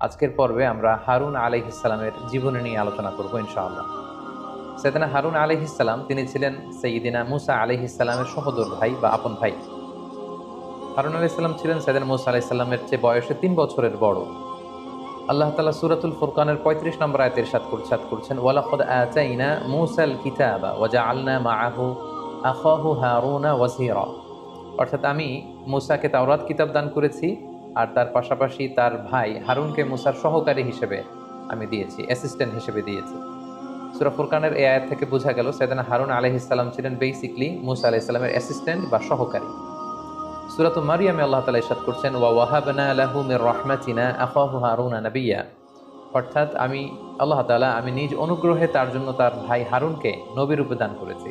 আজকের পর্বে আমরা হারুন আলহ জীবনী নিয়ে আলোচনা করব ইনশাআল্লাহ। সেদিনা হারুন আলহ তিনি ছিলেন সঈদিনা মুসা আলহ ইসলামের সহদর ভাই বা আপন ভাই। হারুন আলহ ইসলাম ছিলেন সেদিন মুসা আলাহ ইসলামের চেয়ে বয়সে তিন বছরের বড়। আল্লাহ তালা সুরাতুল ফুরকানের পঁয়ত্রিশ নম্বর আয়তের সাত সাত করছেন আতাইনা মুসাল কিতাবা ওয়াজা আলনা মাআহু আখাহু হারুনা ওয়াজিরা অর্থাৎ আমি মুসাকে তাওরাত কিতাব দান করেছি আর তার পাশাপাশি তার ভাই হারুনকে মুসার সহকারী হিসেবে আমি দিয়েছি অ্যাসিস্ট্যান্ট হিসেবে দিয়েছি। সুরা ফুরকানের এই আয়াত থেকে বোঝা গেল সেদিন হারুন আলহ ইসলাম ছিলেন বেসিকলি মুসা আলাহ ইসলামের অ্যাসিস্ট্যান্ট বা সহকারী। সুরাত মারিয়ামে আল্লাহ তালা ইসাদ করছেন, ওয়া ওয়াহাবনা আলাহু মির রহমাতিনা আখাহু হারুনা নবিয়া। অর্থাৎ আমি, আল্লাহ তালা আমি নিজ অনুগ্রহে তার জন্য তার ভাই হারুনকে নবীর রূপে দান করেছি।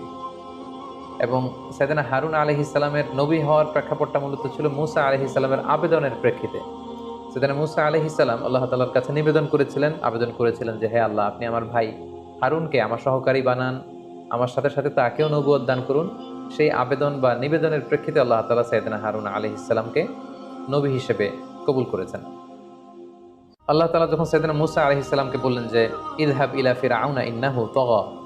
এবং সেদিনা হারুন আলহ ইসলামের নবী হওয়ার প্রেক্ষাপটটা মূলত ছিল মুসা আলহ ইসলামের আবেদনের প্রেক্ষিতে। সেদিনা মুসা আলহ ইসলাম আল্লাহ তালার কাছে নিবেদন করেছিলেন, আবেদন করেছিলেন যে, হে আল্লাহ, আপনি আমার ভাই হারুনকে আমার সহকারী বানান, আমার সাথে সাথে তাকেও নবুয়ত দান করুন। সেই আবেদন বা নিবেদনের প্রেক্ষিতে আল্লাহ তালা সৈয়দনা হারুন আলহ ইসলামকে নবী হিসেবে কবুল করেছেন। আল্লাহ তালা যখন সৈয়দনা মুসা আলহ ইসলামকে বললেন যে ইদহাব ইলা ফিরাউনা ইন্নাহু তগ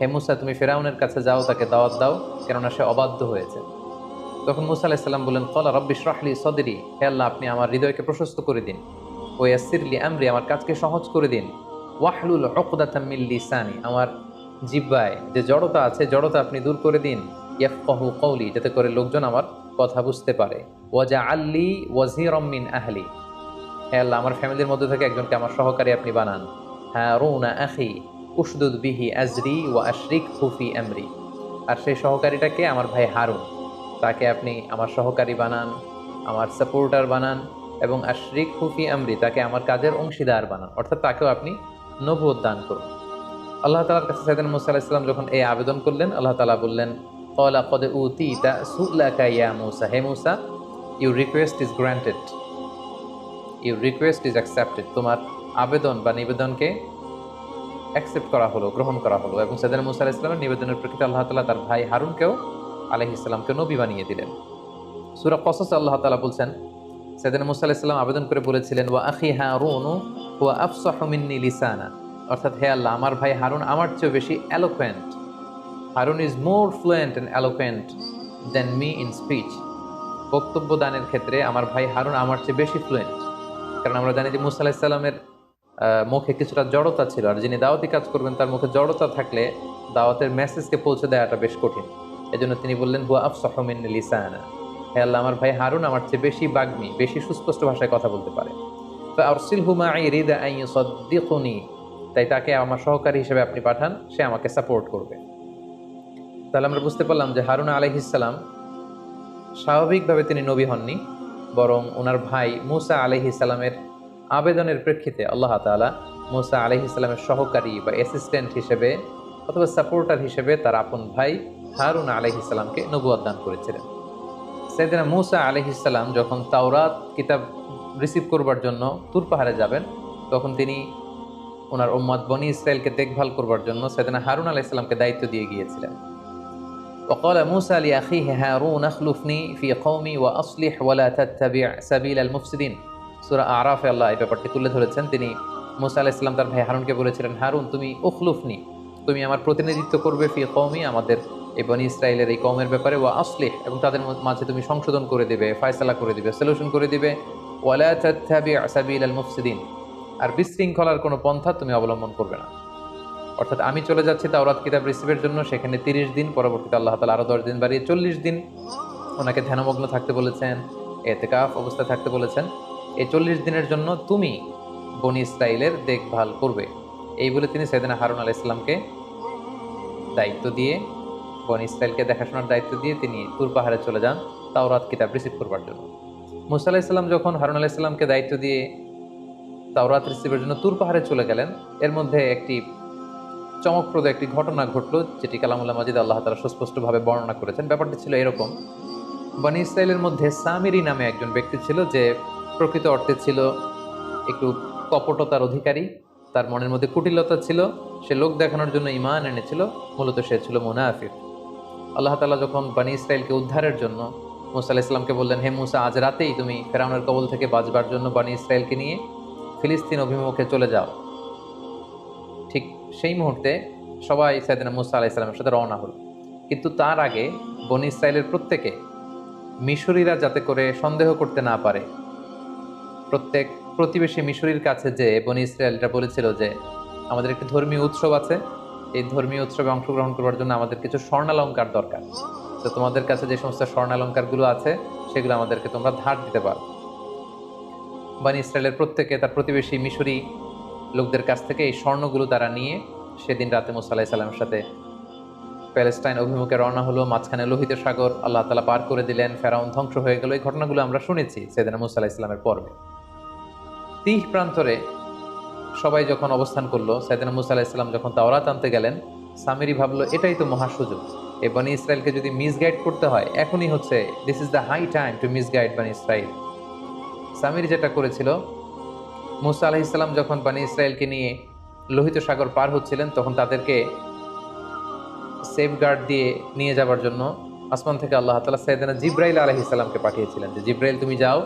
হে মুসা, তুমি ফেরাউনের কাছে যাও, তাকে দাওয়াত দাও, কেননা সে অবাধ্য হয়েছে। তখন মুসা আলাহিসাল্লাম বললেন, কলা রব্বিশ রাহলি সদরি, হে আল্লাহ, আপনি আমার হৃদয়কে প্রশস্ত করে দিন। ও ইয়াসিরলি আমরি, আমার কাজকে সহজ করে দিন। ওয়াহলুল অকদাতামিল সানি আমার জিব্বায় যে জড়তা আছে, জড়তা আপনি দূর করে দিন। ইয়াফকাহু কৌলি যাতে করে লোকজন আমার কথা বুঝতে পারে। ওয়াজা আল্লি ওয়াজির মিন আহলি, হে আল্লাহ, আমার ফ্যামিলির মধ্যে থেকে একজনকে আমার সহকারী আপনি বানান। হ্যাঁ রৌনা আখি উসদুদ বিহি আজরি ও আশরিক হুফি আমরি। আর সেই সহকারীটাকে আমার ভাই হারুন। তাকে আপনি আমার সহকারী বানান, আমার সাপোর্টার বানান এবং আশরিক হুফি আমরি, তাকে আমার কাজের অংশীদার বানান। অর্থাৎ তাকেও আপনি নবুয় দান করুন। আল্লাহ তালার কাছে সাইদান মুসা আলাহিসাল্লাম যখন এই আবেদন করলেন, আল্লাহ তালা বললেন কলা কদে উতি তা সুলাকা ইয়া মুসা। হে Musa you request is granted you request is accepted তোমার আবেদন বা নিবেদনকে অ্যাকসেপ্ট করা হলো, গ্রহণ করা হলো এবং সাইদান মুসা আলাহ ইসলামের নিবেদনের প্রেক্ষিতে আল্লাহ তালা তার ভাই হারুনকেও আলহ ইসলামকে নবী বানিয়ে দিলেন। সুরা কসস আল্লাহ তালা বলছেন সাইদান মুসা আলাহ ইসলাম আবেদন করে বলেছিলেন, ওয়া আখি হ্যাঁ রুনু ওয়া আফসাহমিন্নি লিসানা। অর্থাৎ, হে আল্লাহ, আমার ভাই হারুন আমার চেয়েও বেশি eloquent Harun is more fluent and eloquent than me in speech বক্তব্য দানের ক্ষেত্রে আমার ভাই হারুন আমার চেয়ে বেশি ফ্লুয়েন্ট কারণ আমরা জানি যে মুসা আলাহিসাল্লামের মুখে কিছুটা জড়তা ছিল আর যিনি দাওয়াতি কাজ করবেন, তার মুখে জড়তা থাকলে দাওয়াতের মেসেজকে পৌঁছে দেওয়াটা বেশ কঠিন। এজন্য তিনি বললেন, হুয়া আফ সহমিন লিসানা। হে আল্লাহ, আমার ভাই হারুন আমার চেয়ে বেশি বাগ্মি, বেশি সুস্পষ্ট ভাষায় কথা বলতে পারে। তো আরসিল হুমা আই রিদা আই সদ্দিকুনি তাই তাকে আমার সহকারী হিসেবে আপনি পাঠান, সে আমাকে সাপোর্ট করবে। তাহলে আমরা বুঝতে পারলাম যে হারুন আলহিসাল্লাম স্বাভাবিকভাবে তিনি নবী হননি, বরং ওনার ভাই মুসা আলহিসাল্লামের আবেদনের প্রেক্ষিতে আল্লাহ তালা মুসা আলহিসাল্লামের সহকারী বা অ্যাসিস্ট্যান্ট হিসেবে অথবা সাপোর্টার হিসেবে তার আপন ভাই হারুন আলহিসাল্লামকে নবুয়াদ দান করেছিলেন সেদিন মুসা আলহিসাল্লাম যখন তাওরাত কিতাব রিসিভ করবার জন্য তুর পাহাড়ে যাবেন তখন তিনি ওনার ওম্মদ বনি ইসরায়েলকে দেখভাল করবার জন্য সেদিনা হারুন আলাহ ইসলামকে দায়িত্ব দিয়ে গিয়েছিলেন وقال موسى لأخيه هارون اخلفني في قومي وأصلح ولا تتبع سبيل المفسدين সূরা আরাফে আল্লাহ এই ব্যাপারটি তুলে ধরেছেন। তিনি মুসা আলাহ ইসলাম তার ভাই হারুনকে বলেছিলেন, হারুন, তুমি উখলুফনি। তুমি আমার প্রতিনিধিত্ব করবে ফি কৌমি আমাদের এই বনি ইসরায়েলের এই কৌমের ব্যাপারে, ওয়া আসলিহ, এবং তাদের মাঝে তুমি সংশোধন করে দিবে, ফয়সালা করে দিবে সলিউশন করে দিবে। ওয়ালা তাত্তাবি সাবিল আল মুফসিদিন। আর বিশৃঙ্খলার কোনো পন্থা তুমি অবলম্বন করবে না। অর্থাৎ আমি চলে যাচ্ছি তাওরাত কিতাব রিসিভের জন্য, সেখানে তিরিশ দিন, পরবর্তীতে আল্লাহ তালা আরও দশ দিন বাড়িয়ে চল্লিশ দিন ওনাকে ধ্যানমগ্ন থাকতে বলেছেন, এতেকাফ অবস্থায় থাকতে বলেছেন। এই চল্লিশ দিনের জন্য তুমি বনি ইসরায়েলের দেখভাল করবে। এই বলে তিনি সেদিন হারুন আলাহ ইসলামকে দায়িত্ব দিয়ে, বনি ইসরায়েলকে দেখাশোনার দায়িত্ব দিয়ে তিনি তুর পাহাড়ে চলে যান তাওরাত কিতাব রিসিভ করবার জন্য। মুসা আলাহ ইসলাম যখন হারুন আলাহ ইসলামকে দায়িত্ব দিয়ে তাওরাত রিসিভের জন্য তুর পাহাড়ে চলে গেলেন, এর মধ্যে একটি চমকপ্রদ একটি ঘটনা ঘটল, যেটি কালামুল্লাহ মাজিদ আল্লাহ তালা সুস্পষ্টভাবে বর্ণনা করেছেন। ব্যাপারটি ছিল এরকম। বনি ইসরায়েলের মধ্যে সামিরি নামে একজন ব্যক্তি ছিল যে প্রকৃত অর্থে ছিল একটু কপটতার অধিকারী, তার মনের মধ্যে কুটিলতা ছিল, সে লোক দেখানোর জন্য ইমান এনেছিল, মূলত সে ছিল মুনাফিক। আল্লাহ তালা যখন বানি ইসরায়েলকে উদ্ধারের জন্য মুসা ইসলামকে বললেন, হে মুসা, আজ রাতেই তুমি ফেরাউনের কবল থেকে বাঁচবার জন্য বানি ইসরায়েলকে নিয়ে ফিলিস্তিন অভিমুখে চলে যাও। ঠিক সেই মুহূর্তে সবাই সাইদিনা মুসা আলাইসালামের সাথে রওনা হল। কিন্তু তার আগে বনি ইসরায়েলের প্রত্যেকে মিশরীরা যাতে করে সন্দেহ করতে না পারে প্রত্যেক প্রতিবেশী মিশরীর কাছে যে বনি ইসরায়েলরা বলেছিল যে আমাদের একটি ধর্মীয় উৎসব আছে। এই ধর্মীয় উৎসবে অংশগ্রহণ করার জন্য আমাদের কিছু স্বর্ণালঙ্কার দরকার। তো তোমাদের কাছে যে সমস্ত স্বর্ণালঙ্কারগুলো আছে, সেগুলো আমাদেরকে তোমরা ধার দিতে পারো। বানি ইসরায়েলের প্রত্যেকে তার প্রতিবেশী মিশরি লোকদের কাছ থেকে এই স্বর্ণগুলো তারা নিয়ে সেদিন রাতে মুসা আলাহি সাল্লামের সাথে প্যালেস্টাইন অভিমুখে রওনা হলো। মাঝখানে লোহিত সাগর আল্লাহ তালা পার করে দিলেন। ফেরাউন ধ্বংস হয়ে গেল। এই ঘটনাগুলো আমরা শুনেছি সেদিন মুসা আলাহি ইসলামের পর্বে। তিহ প্রান্তরে সবাই যখন অবস্থান করল সাইদিনা মুসা আলাহি ইসলাম যখন তাওরাত আনতে গেলেন, সামিরি ভাবলো, এটাই তো মহা সুযোগ। এই বানি ইসরায়েলকে যদি মিসগাইড করতে হয়, এখনই হচ্ছে this is the high time to misguide Bani Israel. Samir যেটা করেছিল, মুসা আলাহ ইসলাম যখন বানি ইসরায়েলকে নিয়ে লোহিত সাগর পার হচ্ছিলেন, তখন তাদেরকে সেফগার্ড দিয়ে নিয়ে যাবার জন্য আসমান থেকে আল্লাহ তালা সৈয়দানা জিব্রাইল আলহি পাঠিয়েছিলেন যে, জিব্রাইল, তুমি যাও।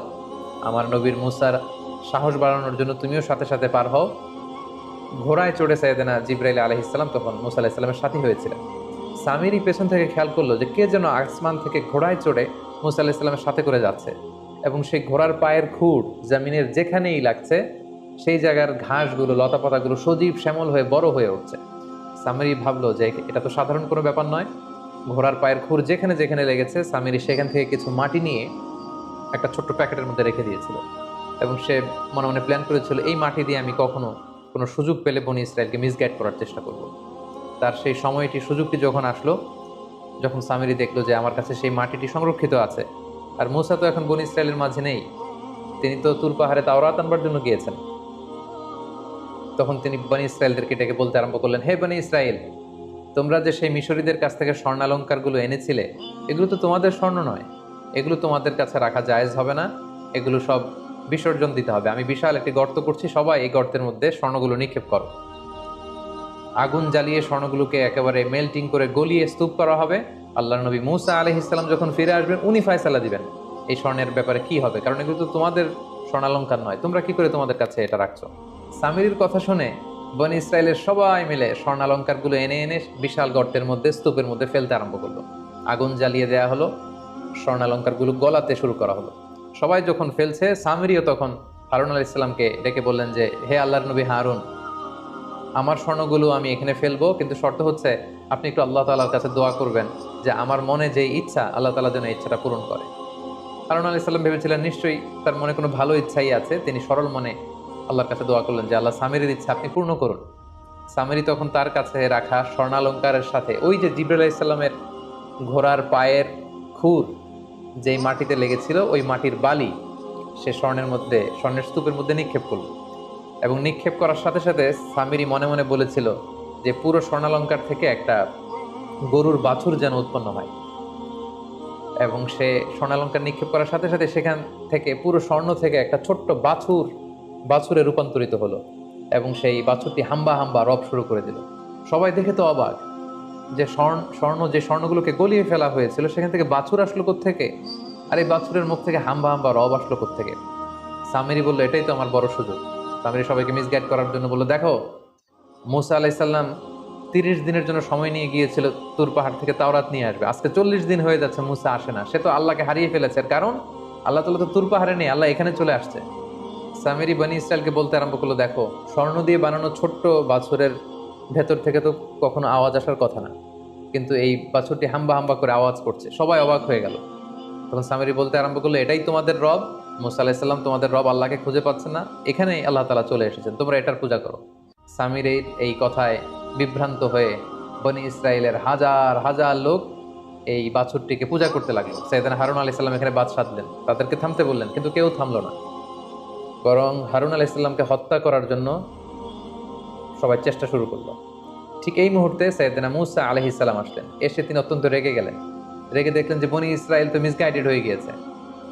আমার নবীর মুসার সাহস বাড়ানোর জন্য তুমিও সাথে সাথে পার হও। ঘোড়ায় চড়ে সৈয়দানা জিব্রাইল আলহি ইসলাম তখন মুসা আলাহ ইসলামের সাথী হয়েছিলেন। সামিরি পেছন থেকে খেয়াল করল যে কে যেন আসমান থেকে ঘোড়ায় চড়ে মুসা আলাহ ইসলামের সাথে করে যাচ্ছে এবং সেই ঘোড়ার পায়ের খুঁড় জামিনের যেখানেই লাগছে, সেই জায়গার ঘাসগুলো, লতাপাতাগুলো সজীব শ্যামল হয়ে বড় হয়ে উঠছে। সামিরি ভাবলো যে এটা তো সাধারণ কোনো ব্যাপার নয়। ঘোড়ার পায়ের খুর যেখানে যেখানে লেগেছে সামিরি সেখান থেকে কিছু মাটি নিয়ে একটা ছোট্ট প্যাকেটের মধ্যে রেখে দিয়েছিল। এবং সে মনে মনে প্ল্যান করেছিল, এই মাটি দিয়ে আমি কখনো কোনো সুযোগ পেলে বনি ইসরায়েলকে মিসগাইড করার চেষ্টা করব। তার সেই সময়টি, সুযোগটি যখন আসলো, যখন সামিরি দেখল যে আমার কাছে সেই মাটিটি সংরক্ষিত আছে, আর মুসা তো এখন বনি ইসরায়েলের মাঝে নেই, তিনি তো তুর পাহাড়ে তাওরাত আনবার জন্য গিয়েছেন। তখন তিনি বনি ইসরায়েলদেরকে ডেকে বলতে আরম্ভ করলেন, হে বনি ইসরায়েল, তোমরা যে সেই মিশরীদের কাছ থেকে স্বর্ণালঙ্কারগুলো এনেছিলে, এগুলো তো তোমাদের স্বর্ণ নয়। এগুলো তোমাদের কাছে রাখা জায়েজ হবে না। এগুলো সব বিসর্জন দিতে হবে। আমি বিশাল একটি গর্ত করছি, সবাই এই গর্তের মধ্যে স্বর্ণগুলো নিক্ষেপ করো। আগুন জ্বালিয়ে স্বর্ণগুলোকে একেবারে মেল্টিং করে গলিয়ে স্তূপ করা হবে। আল্লাহ নবী মুসা আলহ ইসলাম যখন ফিরে আসবেন, উনি ফয়সালা দিবেন। এই স্বর্ণের ব্যাপারে কি হবে? কারণ এগুলো তো তোমাদের স্বর্ণালঙ্কার নয়। তোমরা কি করে তোমাদের কাছে এটা রাখছো? সামিরির কথা শুনে বন ইসরায়েলের সবাই মিলে স্বর্ণালঙ্কারগুলো এনে এনে বিশাল গর্তের মধ্যে, স্তূপের মধ্যে ফেলতে আরম্ভ করল। আগুন জ্বালিয়ে দেয়া হলো। স্বর্ণালঙ্কারগুলো গলাতে শুরু করা হলো। সবাই যখন ফেলছে, সামিরিও তখন হারুন আল ইসলামকে ডেকে বললেন যে, হে আল্লাহর নবী হারুন, আমার স্বর্ণগুলো আমি এখানে ফেলব, কিন্তু শর্ত হচ্ছে আপনি একটু আল্লাহ তালার কাছে দোয়া করবেন যে, আমার মনে যে ইচ্ছা, আল্লাহ তালা যেন ইচ্ছাটা পূরণ করে। হারুন আলি সাল্লাম ভেবেছিলেন নিশ্চয়ই তার মনে কোনো ভালো ইচ্ছাই আছে। তিনি সরল মনে আল্লাহর কাছে দোয়া করলেন যে, আল্লাহ, সামিরের ইচ্ছা আপনি পূর্ণ করুন। সামিরি তখন তার কাছে রাখা স্বর্ণালঙ্কারের সাথে, ওই যে জিবরুল ইসলামের ঘোড়ার পায়ের খুর যেই মাটিতে লেগেছিল, ওই মাটির বালি সে স্বর্ণের মধ্যে, স্বর্ণের স্তূপের মধ্যে নিক্ষেপ করল। এবং নিক্ষেপ করার সাথে সাথে সামিরি মনে মনে বলেছিল যে পুরো স্বর্ণালঙ্কার থেকে একটা গরুর বাছুর যেন উৎপন্ন হয়। এবং সে স্বর্ণালঙ্কার নিক্ষেপ করার সাথে সাথে সেখান থেকে, পুরো স্বর্ণ থেকে একটা ছোট্ট বাছুর, বাছুরে রূপান্তরিত হলো। এবং সেই বাছুরটি হাম্বা হাম্বা রব শুরু করে দিল। সবাই দেখে তো অবাক। যে স্বর্ণ স্বর্ণ, যে স্বর্ণগুলোকে গলিয়ে ফেলা হয়েছিল, সেখান থেকে বাছুর আসলো থেকে আর এই বাছুরের মুখ থেকে হাম্বা হাম্বা রব আসলো থেকে সামেরি বলল, এটাই তো আমার বড় সুযোগ। সামেরি সবাইকে মিসগাইড করার জন্য বলল, দেখো, মুসা আলাইসাল্লাম তিরিশ দিনের জন্য সময় নিয়ে গিয়েছিল তুর পাহাড় থেকে তাওরাত নিয়ে আসবে। আজকে চল্লিশ দিন হয়ে যাচ্ছে মুসা আসে না। সে তো আল্লাহকে হারিয়ে ফেলেছে। কারণ? আল্লাহ তালা তো তুর পাহাড়ে নেই, আল্লাহ এখানে চলে আসছে। সামেরি বানি ইসরায়েলকে বলতে আরম্ভ করল, দেখো, স্বর্ণ দিয়ে বানানো ছোট্ট বাছুরের ভেতর থেকে তো কখনো আওয়াজ আসার কথা না। কিন্তু এই বাছুরটি হাম্বা হাম্বা করে আওয়াজ করছে। সবাই অবাক হয়ে গেল। তখন সামিরি বলতে আরম্ভ করল, এটাই তোমাদের রব? মুসা তোমাদের রব আল্লাহকে খুঁজে পাচ্ছে না। এখানেই আল্লাহ তালা চলে এসেছেন। তোমরা এটার পূজা করো। সামির এই কথায় বিভ্রান্ত হয়ে বনি ইসরায়েলের হাজার হাজার লোক এই বাছুরটিকে পূজা করতে লাগল। সৈয়দান হারুন আলি সাল্লাম এখানে বাদ সাধলেন তাদেরকে থামতে বললেন, কিন্তু কেউ থামলো না। বরং হারুন আলি ইসলামকে হত্যা করার জন্য সবাই চেষ্টা শুরু করল। ঠিক এই মুহূর্তে সৈয়দনা মুসা আলহি ইসলাম আসলেন। এসে তিনি অত্যন্ত রেগে গেলেন। রেগে দেখলেন যে, বনি ইসরায়েল তো মিসগাইডেড হয়ে গিয়েছে।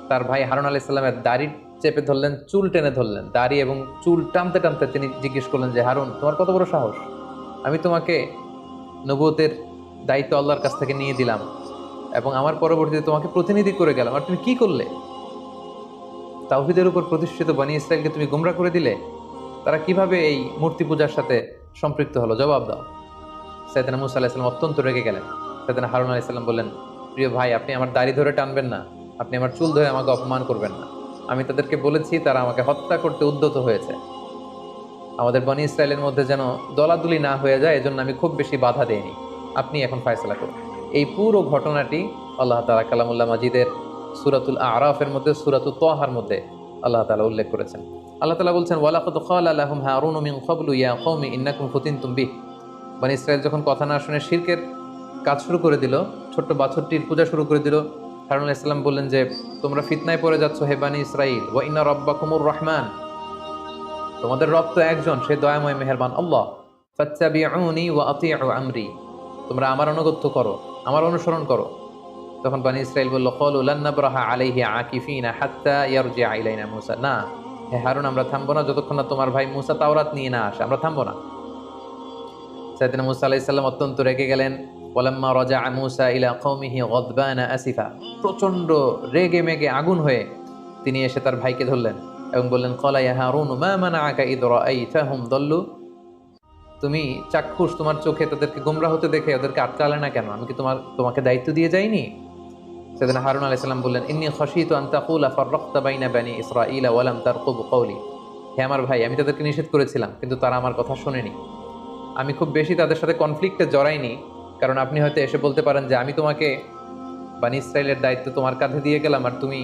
তার ভাই হারুন আলি ইসলামের দাড়ি চেপে ধরলেন, চুল টেনে ধরলেন। দাড়ি এবং চুল টানতে টানতে তিনি জিজ্ঞেস করলেন যে, হারুন, তোমার কত বড় সাহস? আমি তোমাকে নবতের দায়িত্ব আল্লাহর কাছ থেকে নিয়ে দিলাম এবং আমার পরবর্তীতে তোমাকে প্রতিনিধি করে গেলাম। আর তুমি কি করলে? তাওহিদের উপর প্রতিষ্ঠিত বানী ইসরায়েলকে তুমি গুমরা করে দিলে? তারা কীভাবে এই মূর্তি পূজার সাথে সম্পৃক্ত হলো? জবাব দাও। সৈয়দনা মুসা আলাহিসাল্লাম অত্যন্ত রেগে গেলেন। সৈয়দনা হারুন আলাইসাল্লাম বললেন, প্রিয় ভাই, আপনি আমার দাড়ি ধরে টানবেন না। আপনি আমার চুল ধরে আমাকে অপমান করবেন না। আমি তাদেরকে বলেছি, তারা আমাকে হত্যা করতে উদ্যত হয়েছে। আমাদের বনি ইসরায়েলের মধ্যে যেন দলাদুলি না হয়ে যায়, এজন্য আমি খুব বেশি বাধা দেইনি। আপনি এখন ফায়সলা করুন। এই পুরো ঘটনাটি আল্লাহ তালা কালামুল্লাহ মাজিদের সুরাতুল আরাফের মধ্যে সুরাতুল তোহার মধ্যে আল্লাহ তালা উল্লেখ করেছেন। আল্লাহ তালা বলছেন ওয়ালাকত খাল আলহম হারুন মিন খবলু ইয়া কৌমি ইন্নাকুম ফতিন তুম্বি মানে ইসরায়েল যখন কথা না শুনে শিরকের কাজ শুরু করে দিল, ছোট্ট বাছরটির পূজা শুরু করে দিল, হারুন ইসলাম বললেন যে, তোমরা ফিতনায় পড়ে যাচ্ছ হে বানি ইসরাইল ওয়া ইন্না রব্বা কুমুর রহমান। তোমাদের রব তো একজন, সে দয়াময় মেহেরবান আল্লাহ। ফাত্তাবিউনি ওয়া আতিউ আমরি। তোমরা আমার অনুগত্য করো, আমার অনুসরণ করো। তখন বানি ইসরাইল বলল কল উলান্নাবরাহা আলাইহি আকিফিনা হাত্তা ইয়ারজি আইলাইনা মুসা। না হে হারুন, আমরা থামবো না যতক্ষণ না তোমার ভাই মুসা তাওরাত নিয়ে না আসে। আমরা থামবো না। সাইদিনা মুসা আলাইহিস সালাম অত্যন্ত রেগে গেলেন। ওয়ালাম্মা রাজা মুসা ইলা কওমিহি গদবানা আসিফা। প্রচণ্ড রেগে মেগে আগুন হয়ে তিনি এসে তার ভাইকে ধরলেন এবং বললেন কলা ইয়া হারুন, মা মানাআকা ইদ রাআইতাহুম দল্লু? তুমি চাক্ষুষ, তোমার চোখে তাদেরকে গোমরা হতে দেখে ওদেরকে আটকালে না কেন? আমি কি তোমার, তোমাকে দায়িত্ব দিয়ে যাইনি? সেদিন হারুন আলাইহিস বললেন, ইন্নী খাশিতু আন তাকুলা ফাররাকতা বাইনা বানি ইসরাঈলা ওয়া লাম তারকুব কওলি। হে আমার ভাই, আমি তাদেরকে নিষেধ করেছিলাম, কিন্তু তারা আমার কথা শোনেনি। আমি খুব বেশি তাদের সাথে কনফ্লিক্টে জড়াইনি, কারণ আপনি হয়তো এসে বলতে পারেন যে, আমি তোমাকে বানি ইসরায়েলের দায়িত্ব তোমার কাঁধে দিয়ে গেলাম, আর তুমি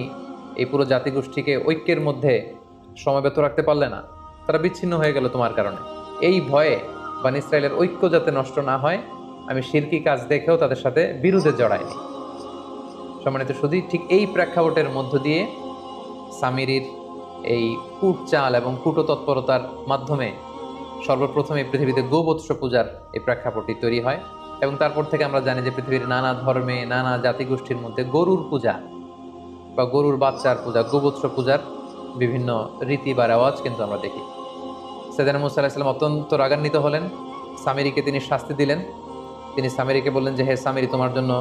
এই পুরো জাতিগোষ্ঠীকে ঐক্যের মধ্যে সমবেত রাখতে পারলে না। তারা বিচ্ছিন্ন হয়ে গেল তোমার কারণে। এই ভয়ে বানি ইসরায়েলের ঐক্য যাতে নষ্ট না হয়, আমি শিরকি কাজ দেখেও তাদের সাথে বিরুদ্ধে জড়াইনি। সম্মানিত শুধু ঠিক এই প্রেক্ষাপটের মধ্য দিয়ে সামিরির এই কূট চাল এবং কূট তৎপরতার মাধ্যমে সর্বপ্রথম এই পৃথিবীতে গোবৎস পূজার এই প্রেক্ষাপটটি তৈরি হয় এবং তারপর থেকে আমরা জানি যে পৃথিবীর নানা ধর্মে, নানা জাতিগোষ্ঠীর মধ্যে গরুর পূজা বা গরুর বাচ্চার পূজা, গোবৎস পূজার বিভিন্ন রীতি বা রেওয়াজ কিন্তু আমরা দেখি। সেদিন মুসা আলাহিসাল্লাম অত্যন্ত রাগান্বিত হলেন। সামিরিকে তিনি শাস্তি দিলেন। তিনি সামিরিকে বললেন যে, হে সামিরি, তোমার জন্য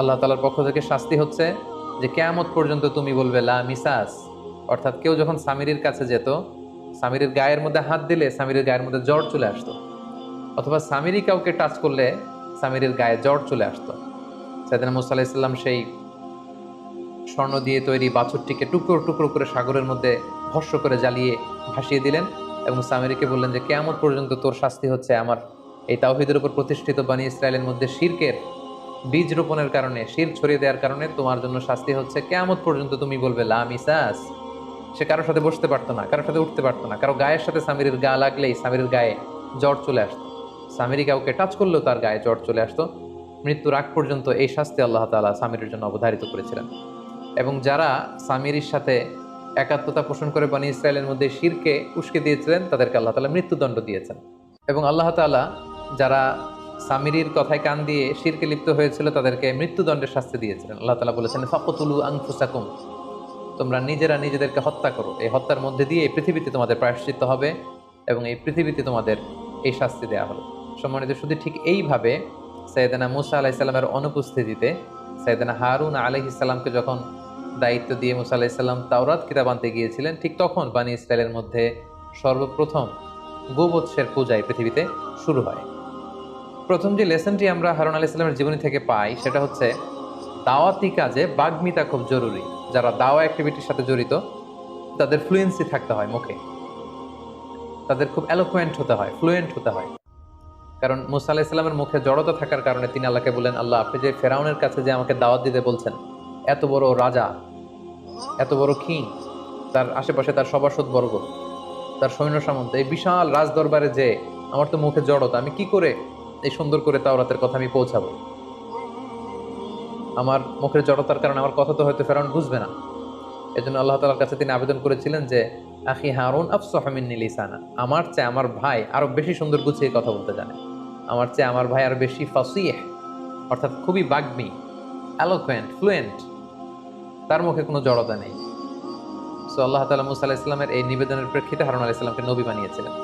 আল্লাহ তালার পক্ষ থেকে শাস্তি হচ্ছে যে কেয়ামত পর্যন্ত তুমি বলবে, লা মিসাস। অর্থাৎ কেউ যখন সামিরির কাছে যেত, সামিরের গায়ের মধ্যে হাত দিলে সামিরের গায়ের মধ্যে জ্বর চলে আসতো। অথবা সামিরি কাউকে টাচ করলে সামিরের গায়ে জ্বর চলে আসতো। সাইদিন মুসা আলাহিসাল্লাম সেই স্বর্ণ দিয়ে তৈরি বাছুরটিকে টুকরো টুকরো করে সাগরের মধ্যে ভস্য করে জ্বালিয়ে ভাসিয়ে দিলেন এবং সামিরিকে বললেন যে, কেয়ামত পর্যন্ত তোর শাস্তি হচ্ছে আমার। এই তাওহিদের উপর প্রতিষ্ঠিত বানী ইসরায়েলের মধ্যে শিরকের বীজ রোপণের কারণে, শির ছড়িয়ে দেওয়ার কারণে তোমার জন্য শাস্তি হচ্ছে কেয়ামত পর্যন্ত তুমি বলবে, লা মিসাস। সে কারোর সাথে বসতে পারতো না, কারোর সাথে উঠতে পারতো না, কারও গায়ের সাথে সামিরের গা লাগলেই সামিরের গায়ে জ্বর চলে আসতো। সামিরি কাউকে টাচ করলেও তার গায়ে জ্বর চলে আসতো। মৃত্যুর আগ পর্যন্ত এই শাস্তি আল্লাহ তালা সামিরের জন্য অবধারিত করেছিলেন। এবং যারা সামিরির সাথে একাত্মতা পোষণ করে বানি ইসরায়েলের মধ্যে শিরকে উস্কে দিয়েছিলেন, তাদেরকে আল্লাহ তালা মৃত্যুদণ্ড দিয়েছেন। এবং আল্লাহ তালা যারা সামিরির কথায় কান দিয়ে শিরকে লিপ্ত হয়েছিল, তাদেরকে মৃত্যুদণ্ডের শাস্তি দিয়েছিলেন। আল্লাহ তালা বলেছেন, ফাকতুলু আংফুসাকুম তোমরা নিজেরা নিজেদেরকে হত্যা করো। এই হত্যার মধ্যে দিয়ে এই পৃথিবীতে তোমাদের প্রায়শ্চিত্ত হবে এবং এই পৃথিবীতে তোমাদের এই শাস্তি দেওয়া হলো সম্মানিত শুধু ঠিক এইভাবে সৈয়দানা মুসা আলাহিসাল্লামের অনুপস্থিতিতে সৈয়দানা হারুন আলহিসাল্লামকে যখন দায়িত্ব দিয়ে মুসা আলাহিসাল্লাম তাওরাত কিতাব আনতে গিয়েছিলেন, ঠিক তখন বানি ইসরায়েলের মধ্যে সর্বপ্রথম গোবৎসের পূজায় পৃথিবীতে শুরু হয়। প্রথম যে লেসনটি আমরা হারুন আলি ইসলামের জীবনী থেকে পাই, সেটা হচ্ছে, দাওয়াতি কাজে বাগ্মিতা খুব জরুরি। যারা দাওয়া অ্যাক্টিভিটির সাথে জড়িত, তাদের ফ্লুয়েন্সি থাকতে হয় মুখে। তাদের খুব অ্যালোকুয়েন্ট হতে হয় ফ্লুয়েন্ট হতে হয়। কারণ মুসা আলাহ ইসলামের মুখে জড়তা থাকার কারণে তিনি আল্লাহকে বলেন আল্লাহ, আপনি যে ফেরাউনের কাছে যে আমাকে দাওয়াত দিতে বলছেন, এত বড় রাজা, এত বড় কিং তার আশেপাশে তার সভাসদ বর্গ, তার সৈন্য সামন্ত, এই বিশাল রাজ দরবারে যে আমার তো মুখে জড়তা, আমি কি করে এই সুন্দর করে তাওরাতের কথা আমি পৌঁছাবো। আমার মুখের জড়তার কারণে আমার কথা তো হয়তো ফেরাউন বুঝবে না। এজন্য আল্লাহ তালার কাছে তিনি আবেদন করেছিলেন যে, আখি হারুন আফসহমিন লিসানা, আমার চেয়ে আমার ভাই আরও বেশি সুন্দর গুছিয়ে কথা বলতে জানে। আমার চেয়ে আমার ভাই আরও বেশি ফাসিহ, অর্থাৎ খুবই বাগ্মী অ্যালোকুয়েন্ট ফ্লুয়েন্ট তার মুখে কোনো জড়তা নেই। সো আল্লাহ তালা মুসা আলাহ ইসলামের এই নিবেদনের প্রেক্ষিতে হারুন আলাহ ইসলামকে নবী বানিয়েছিলেন।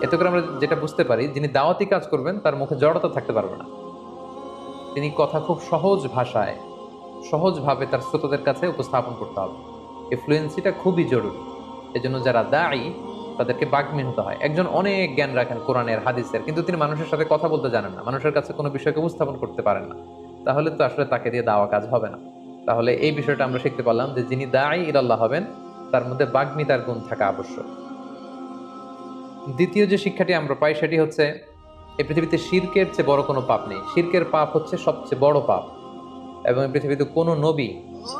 এতে করে আমরা যেটা বুঝতে পারি, যিনি দাওয়াতি কাজ করবেন, তার মুখে জড়তা থাকতে পারবে না। তিনি কথা খুব সহজ ভাষায়, সহজভাবে তার শ্রোতাদের কাছে উপস্থাপন করতে হবে। এই ফ্লুয়েন্সিটা খুবই জরুরি। এজন্য যারা দায়ী তাদেরকে বাগ্মী হতে হয়। একজন অনেক জ্ঞান রাখেন কোরআনের, হাদিসের, কিন্তু তিনি মানুষের সাথে কথা বলতে জানেন না। মানুষের কাছে কোনো বিষয়কে উপস্থাপন করতে পারেন না। তাহলে তো আসলে তাকে দিয়ে দাওয়া কাজ হবে না। তাহলে এই বিষয়টা আমরা শিখতে পারলাম যে যিনি দায়ী ইরাল্লাহ হবেন, তার মধ্যে বাগ্মিতার গুণ থাকা আবশ্যক। দ্বিতীয় যে শিক্ষাটি আমরা পাই সেটি হচ্ছে, এই পৃথিবীতে শিরকের চেয়ে বড় কোনো পাপ নেই। শিরকের পাপ হচ্ছে সবচেয়ে বড় পাপ। এবং এই পৃথিবীতে কোনো নবী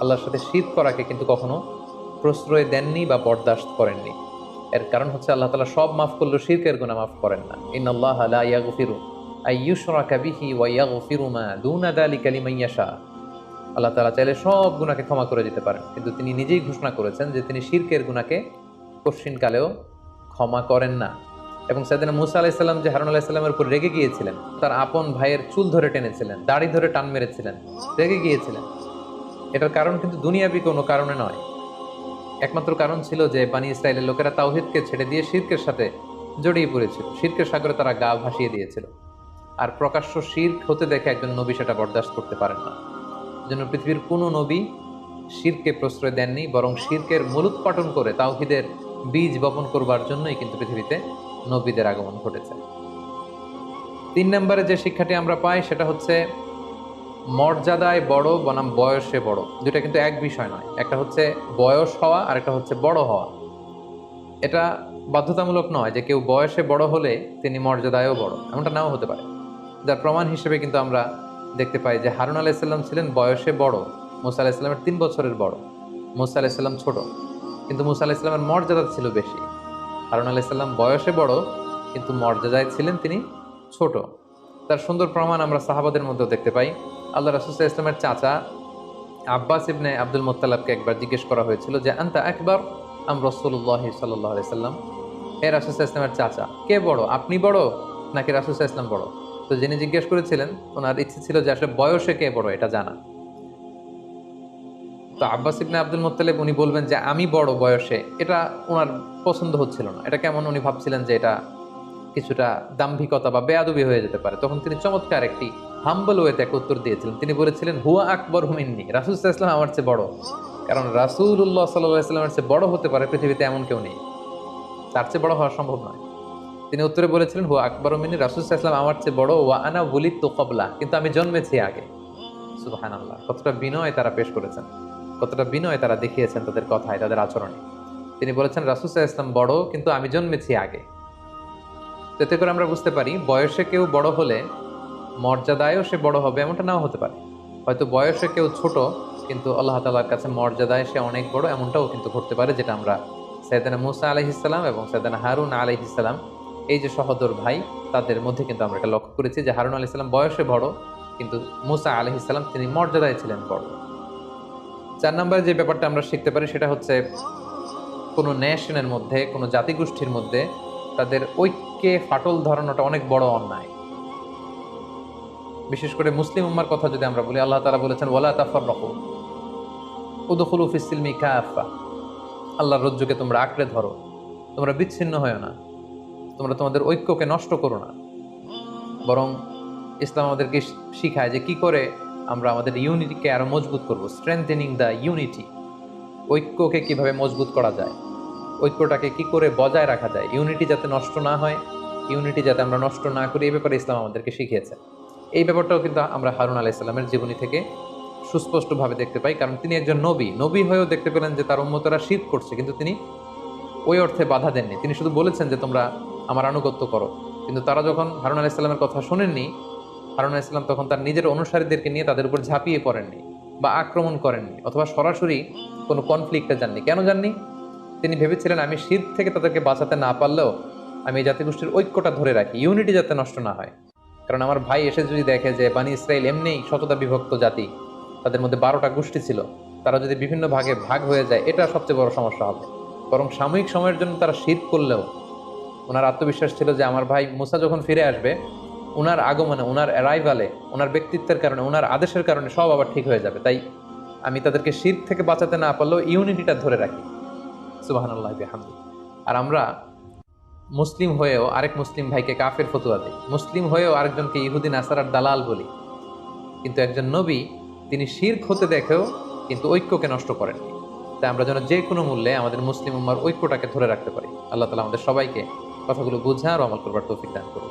আল্লাহর সাথে শির করাকে কিন্তু কখনো প্রশ্রয় দেননি বা বরদাস্ত করেননি। এর কারণ হচ্ছে আল্লাহ তালা সব মাফ করলেও শিরকের গুণা মাফ করেন না। ইন আল্লাহ ইয়াগফিরু আইয়ুশরাকা বিহি ওয়া ইয়াগফিরু মা দুনা যালিকা লিমান ইয়াশা। আল্লাহ তালা চাইলে সব গুনাহকে ক্ষমা করে দিতে পারেন। কিন্তু তিনি নিজেই ঘোষণা করেছেন যে তিনি শিরকের গুনাহকে কঠিনকালেও ক্ষমা করেন না। এবং সেদিন মুসা আলাইসাল্লাম যে হারুন আলাইসাল্লামের উপর রেগে গিয়েছিলেন, তার আপন ভাইয়ের চুল ধরে টেনেছিলেন, দাড়ি ধরে টান মেরেছিলেন, রেগে গিয়েছিলেন। এটার কারণ কিন্তু দুনিয়াবি কোনো কারণে নয়। একমাত্র কারণ ছিল যে বানি ইসরায়েলের লোকেরা তাওহিদকে ছেড়ে দিয়ে শির্কের সাথে জড়িয়ে পড়েছিল। শির্কের সাগরে তারা গা ভাসিয়ে দিয়েছিল। আর প্রকাশ্য শির্ক হতে দেখে একজন নবী সেটা বরদাস্ত করতে পারেন না। জন্য পৃথিবীর কোনো নবী শিরকে প্রশ্রয় দেননি, বরং শিরকের মূলোৎপাটন করে তাওহিদের বীজ বপন করবার জন্যই কিন্তু পৃথিবীতে নবীদের আগমন ঘটেছে। তিন নম্বরে যে শিক্ষাটি আমরা পাই, সেটা হচ্ছে মর্যাদায় বড় বনাম বয়সে বড়। দুটা কিন্তু এক বিষয় নয়। একটা হচ্ছে বয়স হওয়া, আর একটা হচ্ছে বড় হওয়া। এটা বাধ্যতামূলক নয় যে কেউ বয়সে বড় হলে তিনি মর্যাদায়ও বড়। এমনটা নাও হতে পারে। যার প্রমাণ হিসেবে কিন্তু আমরা দেখতে পাই যে হারুন আলাইসাল্লাম ছিলেন বয়সে বড়, মুসা আলাইসাল্লামের তিন বছরের বড়, মুসা আলাইসাল্লাম ছোট। কিন্তু মুসা আলাইসাল্লামের মর্যাদা ছিল বেশি। হারুন আলাইসাল্লাম বয়সে বড়, কিন্তু মর্যাদায় ছিলেন তিনি ছোট। তার সুন্দর প্রমাণ আমরা সাহাবাদের মধ্যেও দেখতে পাই। আল্লাহ রাসুসাহ ইসলামের চাচা আব্বাস ইবনে আব্দুল মোত্তালাবকে একবার জিজ্ঞেস করা হয়েছিল যে, আন্তা একবার আম রসুল্লাহ সাল্লাহ আলাইসাল্লাম এ রাসুসাহ ইসলামের চাচা। কে বড়? আপনি বড় নাকি রাসুসাহ ইসলাম বড়? তো যিনি জিজ্ঞেস করেছিলেন, ওনার ইচ্ছে ছিল যে আসলে বয়সে কে বড়, এটা জানা। তো আব্বাস ইবনে আব্দুল মোত্তালেব উনি বলবেন যে, আমি বড় বয়সে এটা ওনার পছন্দ হচ্ছিল না। এটা কেমন উনি ভাবছিলেন যে এটা কিছুটা দাম্ভিকতা বা বেয়াদবি হয়ে যেতে পারে। তখন তিনি চমৎকার একটি হাম্বল ওয়েতে এক উত্তর দিয়েছিলেন। তিনি বলেছিলেন, হুয়া আকবর হুমিন্নি রাসুল ইসলাম আমার চেয়ে বড়। কারণ রাসুল্লাহ সাল্লামের চেয়ে বড় হতে পারে পৃথিবীতে এমন কেউ নেই। তার চেয়ে বড় হওয়া সম্ভব নয়। তিনি উত্তরে বলেছিলেন, হুয়া আকবর হুমিনী রাসুল ইসলাম আমার চেয়ে বড়, ওয়া আনা বলি তো কবলা কিন্তু আমি জন্মেছি আগে। সুবাহান আল্লাহ কতটা বিনয় তারা পেশ করেছেন। কতটা বিনয় তারা দেখিয়েছেন তাদের কথায়, তাদের আচরণে। তিনি বলেছেন রাসুসাহ ইসলাম বড়, কিন্তু আমি জন্মেছি আগে। এতে করে আমরা বুঝতে পারি, বয়সে কেউ বড় হলে মর্যাদায়ও সে বড় হবে, এমনটা নাও হতে পারে। হয়তো বয়সে কেউ ছোট, কিন্তু আল্লাহ তালার কাছে মর্যাদায় সে অনেক বড়, এমনটাও কিন্তু ঘটতে পারে, যেটা আমরা সৈয়দানা মুসা আলহিসাল্লাম এবং সৈয়দানা হারুন আলহিসাল্লাম এই যে সহদর ভাই, তাদের মধ্যে কিন্তু আমরা এটা লক্ষ্য করেছি যে হারুন আলি সাল্লাম বয়সে বড়, কিন্তু মুসা আলহিসাল্লাম তিনি মর্যাদায় ছিলেন বড়। চার নম্বরে যে ব্যাপারটা আমরা শিখতে পারি সেটা হচ্ছে কোনো নেশনের মধ্যে, কোনো জাতিগোষ্ঠীর মধ্যে তাদের ঐক্যে ফাটল ধরানোটা অনেক বড় অন্যায়। বিশেষ করে মুসলিম উম্মার কথা যদি আমরা বলি, আল্লাহ তালা বলেছেন ওলা তাফর রকম উদুফুল ফিসিলমি কাফা আল্লাহর রজ্জুকে তোমরা আঁকড়ে ধরো। তোমরা বিচ্ছিন্ন হয় না। তোমরা তোমাদের ঐক্যকে নষ্ট করো না। বরং ইসলাম আমাদেরকে শিখায় যে কি করে আমরা আমাদের ইউনিটিকে আরও মজবুত করব স্ট্রেংথেনিং দ্য ইউনিটি ঐক্যকে কীভাবে মজবুত করা যায়? ঐক্যটাকে কি করে বজায় রাখা যায়? ইউনিটি যাতে নষ্ট না হয়, ইউনিটি যাতে আমরা নষ্ট না করি, এই ব্যাপারে ইসলাম আমাদেরকে শিখিয়েছে। এই ব্যাপারটাও কিন্তু আমরা হারুন আলাহ ইসলামের জীবনী থেকে সুস্পষ্টভাবে দেখতে পাই, কারণ তিনি একজন নবী। নবী হয়েও দেখতে পেলেন যে তার উন্মতরা শীত করছে, কিন্তু তিনি ওই অর্থে বাধা দেননি। তিনি শুধু বলেছেন যে তোমরা আমার আনুগত্য করো। কিন্তু তারা যখন হারুন আলাহ ইসলামের কথা শোনেননি হারুন ইসলাম তখন তার নিজের অনুসারীদেরকে নিয়ে তাদের উপর ঝাঁপিয়ে পড়েননি বা আক্রমণ করেননি অথবা সরাসরি কোনো কনফ্লিক্টে যাননি। কেন যাননি? তিনি ভেবেছিলেন, আমি শীত থেকে তাদেরকে বাঁচাতে না পারলেও আমি জাতিগোষ্ঠীর ঐক্যটা ধরে রাখি ইউনিটি যাতে নষ্ট না হয়। কারণ আমার ভাই এসে যদি দেখে যে বানি ইসরায়েল এমনিই শততা বিভক্ত জাতি, তাদের মধ্যে বারোটা গোষ্ঠী ছিল, তারা যদি বিভিন্ন ভাগে ভাগ হয়ে যায়, এটা সবচেয়ে বড় সমস্যা হবে। বরং সাময়িক সময়ের জন্য তারা শীত করলেও, ওনার আত্মবিশ্বাস ছিল যে আমার ভাই মুসা যখন ফিরে আসবে ওনার আগমনে, ওনার অ্যারাইভালে ওনার ব্যক্তিত্বের কারণে, ওনার আদেশের কারণে সব আবার ঠিক হয়ে যাবে। তাই আমি তাদেরকে শীত থেকে বাঁচাতে না পারলেও ইউনিটিটা ধরে রাখি। সুবাহান আল্লাহ হামদি আর আমরা মুসলিম হয়েও আরেক মুসলিম ভাইকে কাফের ফতুয়া দিই। মুসলিম হয়েও আরেকজনকে ইহুদিন আসারার দালাল বলি। কিন্তু একজন নবী, তিনি শির্ক হতে দেখেও কিন্তু ঐক্যকে নষ্ট করেন তাই আমরা যেন যে কোনো মূল্যে আমাদের মুসলিম উম্মার ঐক্যটাকে ধরে রাখতে পারি। আল্লাহ তালা আমাদের সবাইকে কথাগুলো বুঝা আর আমল করবার তৌফিক দান করুন